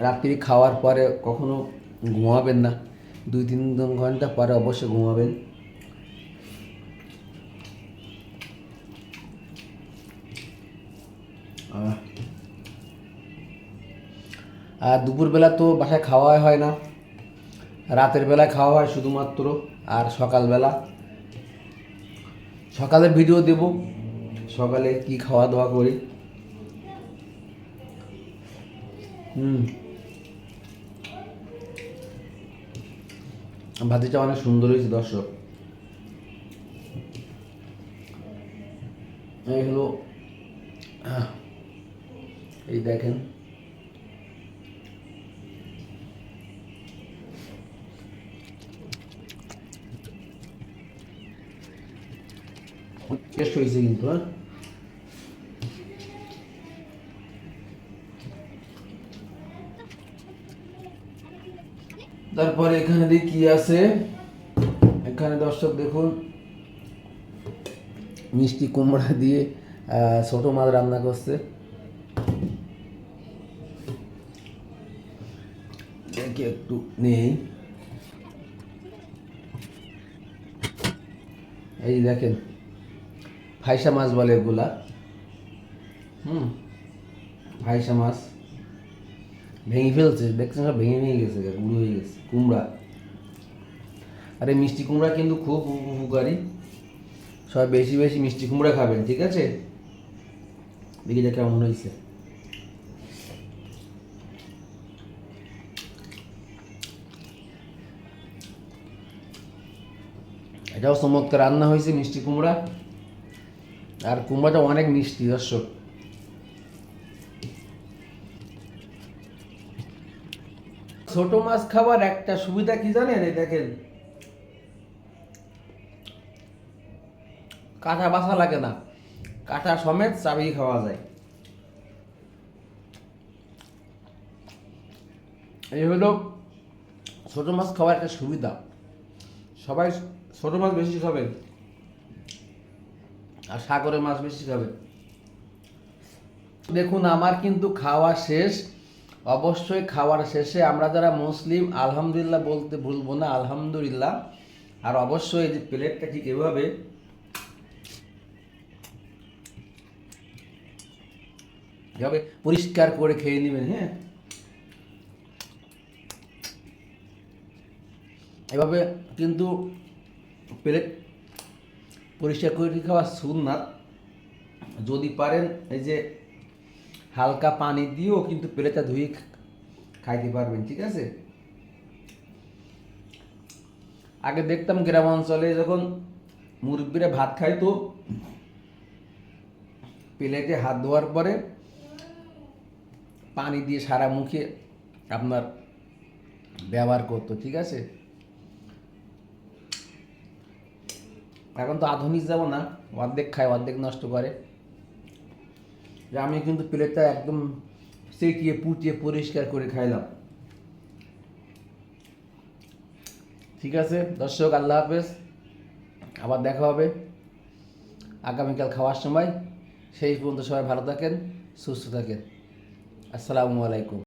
রাত্রি খাওয়ার পরে কখনো ঘুমাবেন না। দুই তিন ঘণ্টা পরে অবশ্যই ঘুমাবেন। আর দুপুরবেলা তো বাসায় খাওয়া হয় না। রাতের বেলায় খাওয়া হয় শুধুমাত্র আর সকালবেলা। সকালে ভিডিও দেব, সকালে কি খাওয়া দাওয়া করি। হুম। ভাতিটা অনেক সুন্দর হয়েছে দর্শক। এই হলো এই দেখেন। টেস্ট হয়েছে কিন্তু হ্যাঁ? তারপরে এখানে দিয়ে কি আছে? এখানে দর্শক দেখুন। মিষ্টি কুমড়া দিয়ে ছোট মাছ রান্না করছে। দেখি একটু নেই। এই দেখেন, ফাইসা মাছ বলে এগুলা। হুম, ফাইসা মাছ। ভেঙে ফেলছে দেখছেন সব ভেঙে ভেঙে গেছে, গুঁড়ো হয়ে গেছে, কুমড়া। আর এই মিষ্টি কুমড়া কিন্তু খুব উপকারী। সবাই বেশি বেশি মিষ্টি কুমড়া খাবেন, ঠিক আছে? দেখি যা কেমন হয়েছে। এটাও চমৎকার। রান্না হয়েছে মিষ্টি কুমড়া। আর কুমড়াটা অনেক মিষ্টি, দর্শক। ছোট মাছ খাবার একটা সুবিধা কি জানেন? এই দেখেন। কাঁটা বাসা লাগে না। কাঁটা সমেত চাবিয়ে খাওয়া যায়। এই হলো ছোট মাছ খাওয়ার একটা সুবিধা। সবাই ছোট মাছ বেশি খাবেন আর সাগরের মাছ বেশি খাবে। দেখুন, আমার কিন্তু খাওয়া শেষ। অবশ্যই খাওয়ার শেষে আমরা যারা মুসলিম, আলহামদুলিল্লাহ বলতে ভুলবো না, আলহামদুলিল্লাহ। আর অবশ্যই যে প্লেটটা ঠিক এভাবে এভাবে পরিষ্কার করে খেয়ে নেবেন হ্যাঁ? এভাবে কিন্তু প্লেট পরিষ্কার করে খাওয়া সুন্নাত। যদি পারেন এই যে হালকা পানি দিয়েও কিন্তু প্লেটটা ধুয়ে খাইতে পারবেন, ঠিক আছে? আগে দেখতাম গ্রাম অঞ্চলে যখন মুরব্বীরা ভাত খাইতো, প্লেটে হাত ধোয়ার পরে পানি দিয়ে সারা মুখে আপনার ব্যবহার করতো, ঠিক আছে? এখন তো আধুনিক যাব না অর্ধেক খায়, অর্ধেক নষ্ট করে। যে আমি কিন্তু প্লেটটা একদম সেটিয়ে পুটিয়ে পরিষ্কার করে খাইলাম। ঠিক আছে? দর্শক, আল্লাহ হাফেজ। আবার দেখা হবে আগামীকাল খাওয়ার সময়। সেই পর্যন্ত সবাই ভালো থাকেন, সুস্থ থাকেন। আসসালামু আলাইকুম।